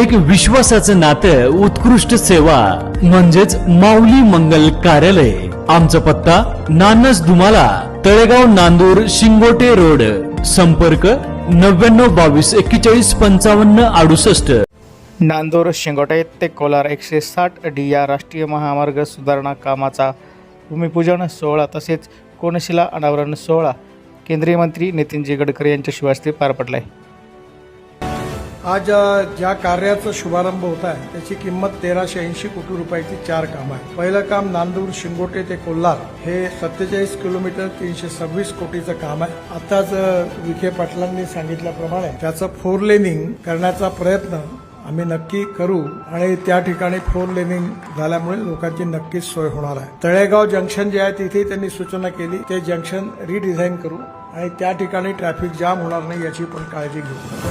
एक विश्वासाचं नातं उत्कृष्ट सेवा म्हणजेच माऊली मंगल कार्यालय. आमचा पत्ता नानस दुमाला तळेगाव नांदूर शिंगोटे रोड. संपर्क नव्याण्णव बावीस एक्केचाळीस पंचावन्न अडुसष्ट. नांदूर शिंगोटे ते कोलार एकशे साठ डी या राष्ट्रीय महामार्ग सुधारणा कामाचा भूमिपूजन सोहळा तसेच कोनशिला अनावरण सोहळा केंद्रीय मंत्री नितीनजी गडकरी यांच्या शिवास्ते पार पडला आहे आज ज्या कार्याचा शुभारंभ होत आहे त्याची किंमत तेराशे ऐंशी कोटी रुपयाची चार काम आहे. पहिलं काम नांदूर शिंगोटे ते कोल्हार. हे सत्तेचाळीस किलोमीटर तीनशे सव्वीस कोटीचं काम आहे. आताच विखे पाटलांनी सांगितल्याप्रमाणे त्याचं फोर लेनिंग करण्याचा प्रयत्न आम्ही नक्की करू आणि त्या ठिकाणी फोर लेनिंग झाल्यामुळे लोकांची नक्कीच सोय होणार आहे. तळेगाव जंक्शन जे आहे तिथे त्यांनी सूचना केली. ते जंक्शन रिडिझाईन करू आणि त्या ठिकाणी ट्रॅफिक जाम होणार नाही याची पण काळजी घेऊ.